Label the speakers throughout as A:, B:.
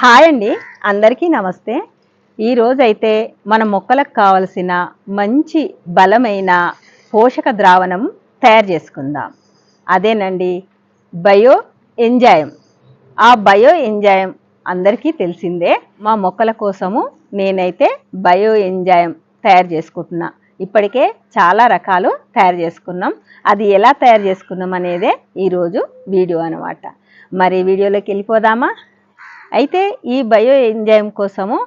A: Hi అండి. అందరికీ నమస్తే. ఈరోజు అయితే మన మొక్కలకు కావలసిన మంచి బలమైన పోషక ద్రావణం తయారు చేసుకుందాం. అదేనండి బయో ఎంజాయం ఆ బయో ఎంజాయం అందరికీ తెలిసిందే. మా మొక్కల కోసము నేనైతే బయో ఎంజాయం తయారు చేసుకుంటున్నా. ఇప్పటికే చాలా రకాలు తయారు చేసుకున్నాం. అది ఎలా తయారు చేసుకున్నాం అనేదే ఈరోజు వీడియో అనమాట మరి వీడియోలోకి వెళ్ళిపోదామా? అయితే ఈ బయో ఎంజైమ్ కోసము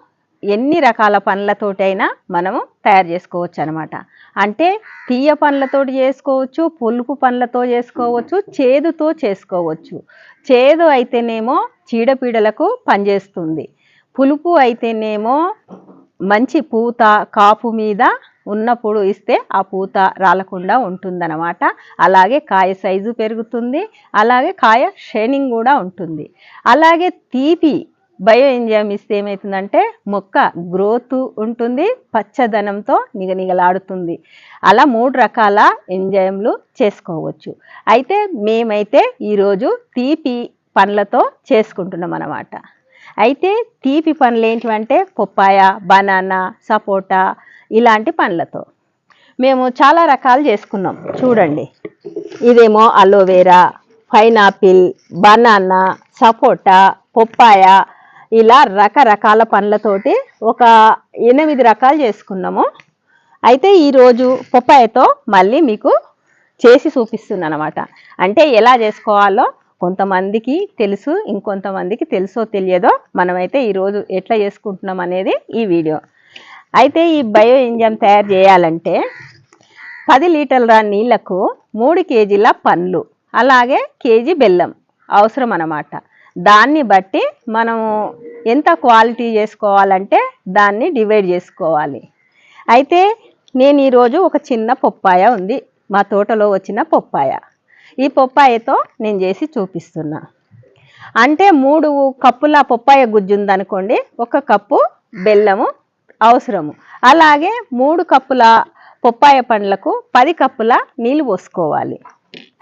A: ఎన్ని రకాల పండ్లతోటైనా మనము తయారు చేసుకోవచ్చు అనమాట అంటే తీయ పండ్లతోటి చేసుకోవచ్చు పులుపు పండ్లతో చేసుకోవచ్చు చేదుతో చేసుకోవచ్చు. చేదు అయితేనేమో చీడపీడలకు పనిచేస్తుంది. పులుపు అయితేనేమో మంచి పూత కాపు మీద ఉన్నప్పుడు ఇస్తే ఆ పూత రాలకుండా ఉంటుందన్నమాట. అలాగే కాయ సైజు పెరుగుతుంది అలాగే కాయ షైనింగ్ కూడా ఉంటుంది. అలాగే తీపి బయో ఎంజైమ్ ఇస్తే ఏమవుతుందంటే మొక్క గ్రోత్ ఉంటుంది పచ్చదనంతో నిగనిగలాడుతుంది. అలా మూడు రకాల ఎంజైమ్లు చేసుకోవచ్చు. అయితే మేమైతే ఈరోజు తీపి పండ్లతో చేసుకుంటున్నాం అన్నమాట అయితే తీపి పండ్లు ఏంటివంటే పొప్పాయ బనానా సపోటా ఇలాంటి పండ్లతో. మేము చాలా రకాలు చేసుకున్నాం. చూడండి. ఇదేమో aloe vera pineapple banana sapota పొప్పాయ ఇలా రకరకాల పండ్లతోటి ఒక ఎనిమిది రకాలు చేసుకున్నాము. అయితే ఈరోజు పొప్పాయతో మళ్ళీ మీకు చేసి చూపిస్తుంది అనమాట అంటే ఎలా చేసుకోవాలో కొంతమందికి తెలుసు ఇంకొంతమందికి తెలుసో తెలియదో మనమైతే ఈరోజు ఎట్లా చేసుకుంటున్నాం అనేది ఈ వీడియో. అయితే ఈ బయో ఇంజన్ తయారు చేయాలంటే పది లీటర్ల నీళ్ళకు మూడు కేజీల పండ్లు అలాగే కేజీ బెల్లం అవసరం అన్నమాట దాన్ని బట్టి మనము ఎంత క్వాలిటీ చేసుకోవాలంటే దాన్ని డివైడ్ చేసుకోవాలి. అయితే నేను ఈరోజు ఒక చిన్న పొప్పాయ ఉంది మా తోటలో వచ్చిన పొప్పాయ. ఈ పొప్పాయతో నేను చేసి చూపిస్తున్నా. అంటే మూడు కప్పుల పొప్పాయ గుజ్జు ఉందనుకోండి ఒక కప్పు బెల్లము అవసరము. అలాగే మూడు కప్పుల పొప్పాయ పండ్లకు పది కప్పుల నీళ్ళు పోసుకోవాలి.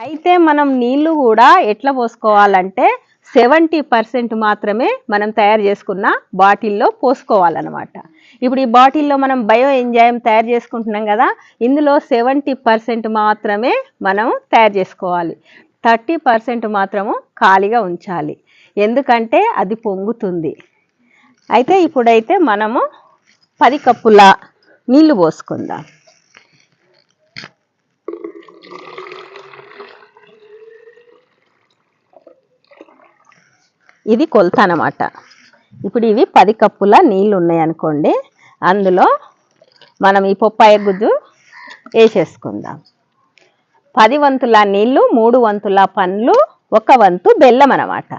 A: అయితే మనం నీళ్ళు కూడా ఎట్లా పోసుకోవాలంటే సెవెంటీ పర్సెంట్ మాత్రమే మనం తయారు చేసుకున్న బాటిల్లో పోసుకోవాలన్నమాట. ఇప్పుడు ఈ బాటిల్లో మనం బయో ఎంజాయం తయారు చేసుకుంటున్నాం కదా ఇందులో సెవెంటీ పర్సెంట్ మాత్రమే మనం తయారు చేసుకోవాలి. థర్టీ పర్సెంట్ మాత్రము ఖాళీగా ఉంచాలి. ఎందుకంటే అది పొంగుతుంది. అయితే ఇప్పుడైతే మనము పది కప్పుల నీళ్ళు పోసుకుందాం. ఇది కొలత అనమాట ఇప్పుడు ఇవి పది కప్పుల నీళ్ళు ఉన్నాయి అనుకోండి. అందులో మనం ఈ పొప్పాయ గుజ్జు వేసేసుకుందాం. పది వంతుల నీళ్ళు మూడు వంతుల పండ్లు ఒక వంతు బెల్లం అనమాట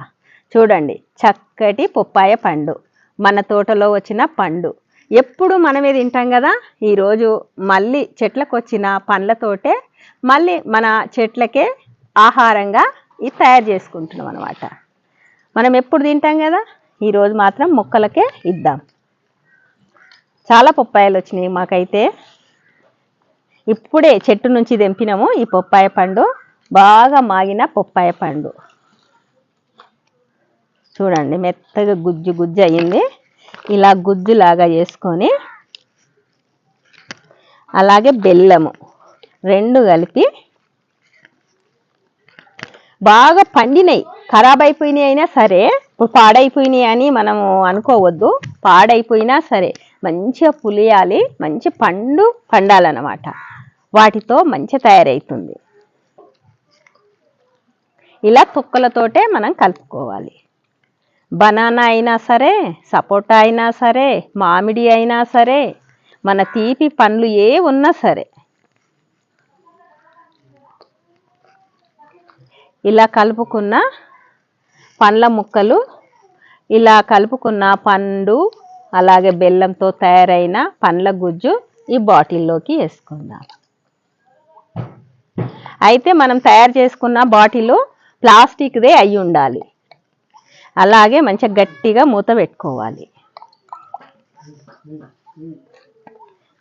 A: చూడండి చక్కటి పొప్పాయ పండు. మన తోటలో వచ్చిన పండు. ఎప్పుడు మనమే తింటాం కదా ఈరోజు మళ్ళీ చెట్లకు వచ్చిన పండ్లతోటే మళ్ళీ మన చెట్లకే ఆహారంగా ఇది తయారు చేసుకుంటున్నాం అనమాట మనం ఎప్పుడు తింటాం కదా ఈరోజు మాత్రం మొక్కలకే ఇద్దాం. చాలా పొప్పాయలు వచ్చినాయి మాకైతే. ఇప్పుడే చెట్టు నుంచి తెంపినాము ఈ పొప్పాయ పండు. బాగా మాగిన పొప్పాయ పండు. చూడండి మెత్తగా గుజ్జు గుజ్జు అయ్యింది ఇలా గుజ్జులాగా చేసుకొని అలాగే బెల్లము రెండు కలిపి బాగా పండినాయి. ఖరాబ్ అయిపోయినాయి అయినా సరే ఇప్పుడు పాడైపోయినాయి అని మనము అనుకోవద్దు. పాడైపోయినా సరే మంచిగా పులియాలి మంచి పండు పండాలన్నమాట. వాటితో మంచి తయారవుతుంది ఇలా తొక్కలతోటే మనం కలుపుకోవాలి. బనానా అయినా సరే సపోటా అయినా సరే మామిడి అయినా సరే మన తీపి పండ్లు ఏ ఉన్నా సరే. ఇలా కలుపుకున్న పండ్ల ముక్కలు ఇలా కలుపుకున్న పండు అలాగే బెల్లంతో తయారైన పండ్ల గుజ్జు ఈ బాటిల్లోకి వేసుకుందాం. అయితే మనం తయారు చేసుకున్న బాటిల్ ప్లాస్టిక్దే అయి ఉండాలి. అలాగే మంచిగా గట్టిగా మూత పెట్టుకోవాలి.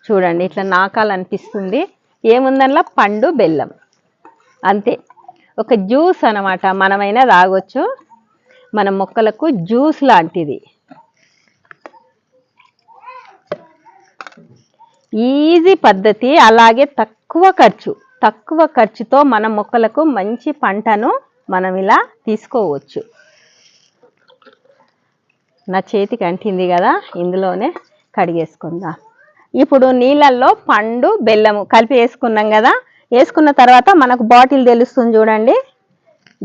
A: చూడండి ఇట్లా నాకాలనిపిస్తుంది. ఏముందనలా? పండు బెల్లం. అంతే. ఒక జ్యూస్ అనమాట మనమైనా తాగొచ్చు. మన మొక్కలకు జ్యూస్ లాంటిది. ఈజీ పద్ధతి అలాగే తక్కువ ఖర్చు. తక్కువ ఖర్చుతో మన మొక్కలకు మంచి పంటను మనం ఇలా తీసుకోవచ్చు. నా చేతికి అంటింది కదా ఇందులోనే కడిగేసుకుందాం. ఇప్పుడు నీళ్ళల్లో పండు బెల్లము కలిపి వేసుకున్నాం కదా వేసుకున్న తర్వాత మనకు బాటిల్ తెలుస్తుంది చూడండి.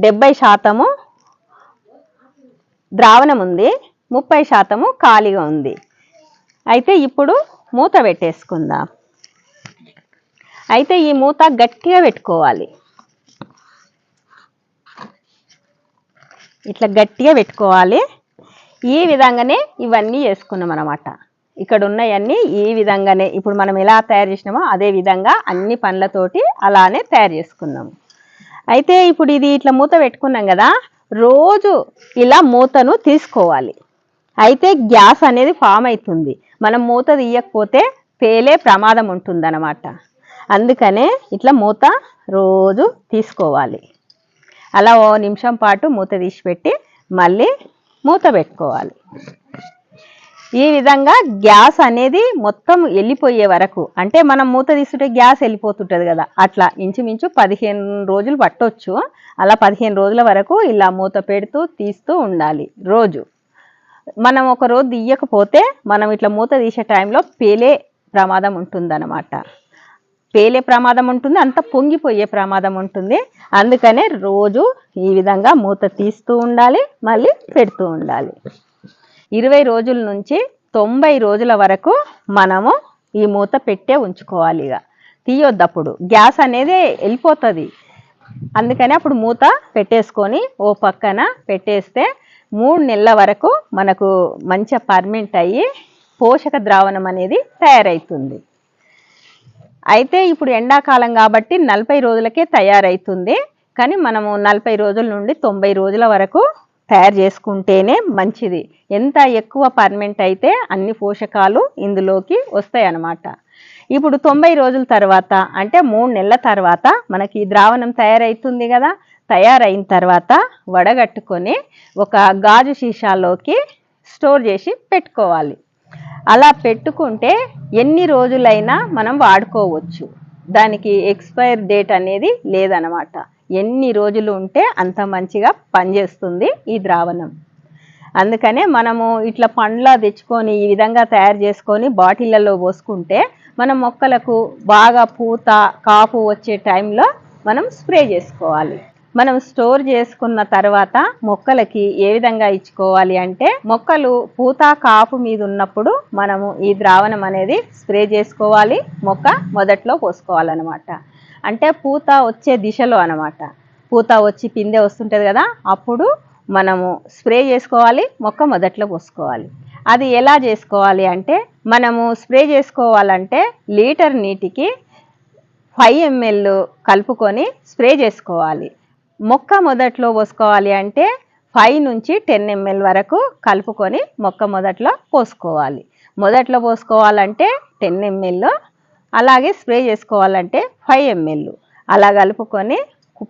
A: డెబ్బై శాతము ద్రావణం ఉంది ముప్పై శాతము ఖాళీగా ఉంది. అయితే ఇప్పుడు మూత పెట్టేసుకుందాం. అయితే ఈ మూత గట్టిగా పెట్టుకోవాలి. ఇట్లా గట్టిగా పెట్టుకోవాలి. ఈ విధంగానే ఇవన్నీ చేసుకున్నాం అనమాట ఇక్కడ ఉన్నాయన్నీ ఈ విధంగానే ఇప్పుడు మనం ఎలా తయారు చేసినామో అదే విధంగా అన్ని పండ్లతోటి అలానే తయారు చేసుకున్నాము. అయితే ఇప్పుడు ఇది ఇట్లా మూత పెట్టుకున్నాం కదా రోజు ఇలా మూతను తీసుకోవాలి. అయితే గ్యాస్ అనేది ఫామ్ అవుతుంది. మనం మూత తీయకపోతే పేలే ప్రమాదం ఉంటుందన్నమాట. అందుకనే ఇట్లా మూత రోజు తీసుకోవాలి. అలా ఓ నిమిషం పాటు మూత తీసిపెట్టి మళ్ళీ మూత పెట్టుకోవాలి. ఈ విధంగా గ్యాస్ అనేది మొత్తం వెళ్ళిపోయే వరకు అంటే మనం మూత తీసుకుంటే గ్యాస్ వెళ్ళిపోతుంటుంది కదా అట్లా ఇంచుమించు పదిహేను రోజులు పట్టొచ్చు. అలా పదిహేను రోజుల వరకు ఇలా మూత పెడుతూ తీస్తూ ఉండాలి రోజు. మనం ఒక రోజు తీయకపోతే మనం ఇట్లా మూత తీసే టైంలో పేలే ప్రమాదం ఉంటుందన్నమాట. పేలే ప్రమాదం ఉంటుంది అంత పొంగిపోయే ప్రమాదం ఉంటుంది. అందుకనే రోజు ఈ విధంగా మూత తీస్తూ ఉండాలి మళ్ళీ పెడుతూ ఉండాలి. ఇరవై రోజుల నుంచి తొంభై రోజుల వరకు మనము ఈ మూత పెట్టే ఉంచుకోవాలి ఇక. తీయొద్దు అప్పుడు గ్యాస్ అనేది వెళ్ళిపోతుంది. అందుకని అప్పుడు మూత పెట్టేసుకొని ఓ పక్కన పెట్టేస్తే మూడు నెలల వరకు మనకు మంచిగా పర్మెంట్ అయ్యి పోషక ద్రావణం అనేది తయారవుతుంది అయితే ఇప్పుడు ఎండాకాలం కాబట్టి నలభై రోజులకే తయారవుతుంది కానీ మనము నలభై రోజుల నుండి తొంభై రోజుల వరకు తయారు చేసుకుంటేనే మంచిది. ఎంత ఎక్కువ పర్మెంట్ అయితే అన్ని పోషకాలు ఇందులోకి వస్తాయి అన్నమాట ఇప్పుడు తొంభై రోజుల తర్వాత అంటే మూడు నెలల తర్వాత మనకి ఈ ద్రావణం తయారవుతుంది కదా. తయారైన తర్వాత వడగట్టుకొని ఒక గాజు సీసాలోకి స్టోర్ చేసి పెట్టుకోవాలి. అలా పెట్టుకుంటే ఎన్ని రోజులైనా మనం వాడుకోవచ్చు. దానికి ఎక్స్పైర్ డేట్ అనేది లేదనమాట ఎన్ని రోజులు ఉంటే అంత మంచిగా పనిచేస్తుంది ఈ ద్రావణం. అందుకనే మనము ఇట్లా పండ్ల తెచ్చుకొని ఈ విధంగా తయారు చేసుకొని బాటిళ్ళలో పోసుకుంటే మన మొక్కలకు బాగా పూత కాపు వచ్చే టైంలో మనం స్ప్రే చేసుకోవాలి. మనం స్టోర్ చేసుకున్న తర్వాత మొక్కలకి ఏ విధంగా ఇచ్చుకోవాలి అంటే మొక్కలు పూత కాపు మీద ఉన్నప్పుడు మనము ఈ ద్రావణం అనేది స్ప్రే చేసుకోవాలి మొక్క మొదట్లో పోసుకోవాలన్నమాట. అంటే పూత వచ్చే దిశలో అనమాట పూత వచ్చి పిందె వస్తుంటుంది కదా అప్పుడు మనము స్ప్రే చేసుకోవాలి మొక్క మొదట్లో పోసుకోవాలి. అది ఎలా చేసుకోవాలి అంటే మనము స్ప్రే చేసుకోవాలంటే లీటర్ నీటికి ఫైవ్ ఎంఎల్ కలుపుకొని స్ప్రే చేసుకోవాలి. మొక్క మొదట్లో పోసుకోవాలి అంటే ఫైవ్ నుంచి టెన్ ఎంఎల్ వరకు కలుపుకొని మొక్క మొదట్లో పోసుకోవాలి. మొదట్లో పోసుకోవాలంటే టెన్ ఎంఎల్ అలాగే స్ప్రే చేసుకోవాలంటే ఫైవ్ ఎంఎల్. అలా కలుపుకొని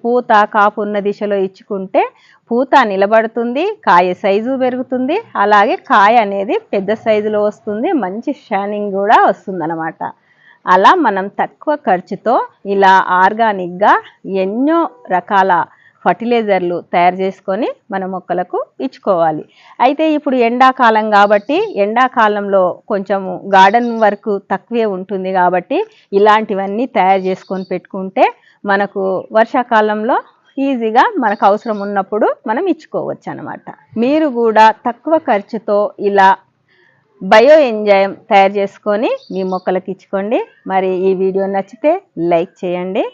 A: పూత కాపు ఉన్న దిశలో ఇచ్చుకుంటే పూత నిలబడుతుంది కాయ సైజు పెరుగుతుంది అలాగే కాయ అనేది పెద్ద సైజులో వస్తుంది మంచి షైనింగ్ కూడా వస్తుందన్నమాట. అలా మనం తక్కువ ఖర్చుతో ఇలా ఆర్గానిక్గా ఎన్నో రకాల ఫర్టిలైజర్లు తయారు చేసుకొని మన మొక్కలకు ఇచ్చుకోవాలి. అయితే ఇప్పుడు ఎండాకాలం కాబట్టి ఎండాకాలంలో కొంచెం గార్డెన్ వర్క్ తక్కువే ఉంటుంది కాబట్టి ఇలాంటివన్నీ తయారు చేసుకొని పెట్టుకుంటే మనకు వర్షాకాలంలో ఈజీగా మనకు అవసరం ఉన్నప్పుడు మనం ఇచ్చుకోవచ్చు అనమాట మీరు కూడా తక్కువ ఖర్చుతో ఇలా బయో ఎంజైమ్ తయారు చేసుకొని మీ మొక్కలకు ఇచ్చుకోండి. మరి ఈ వీడియో నచ్చితే లైక్ చేయండి.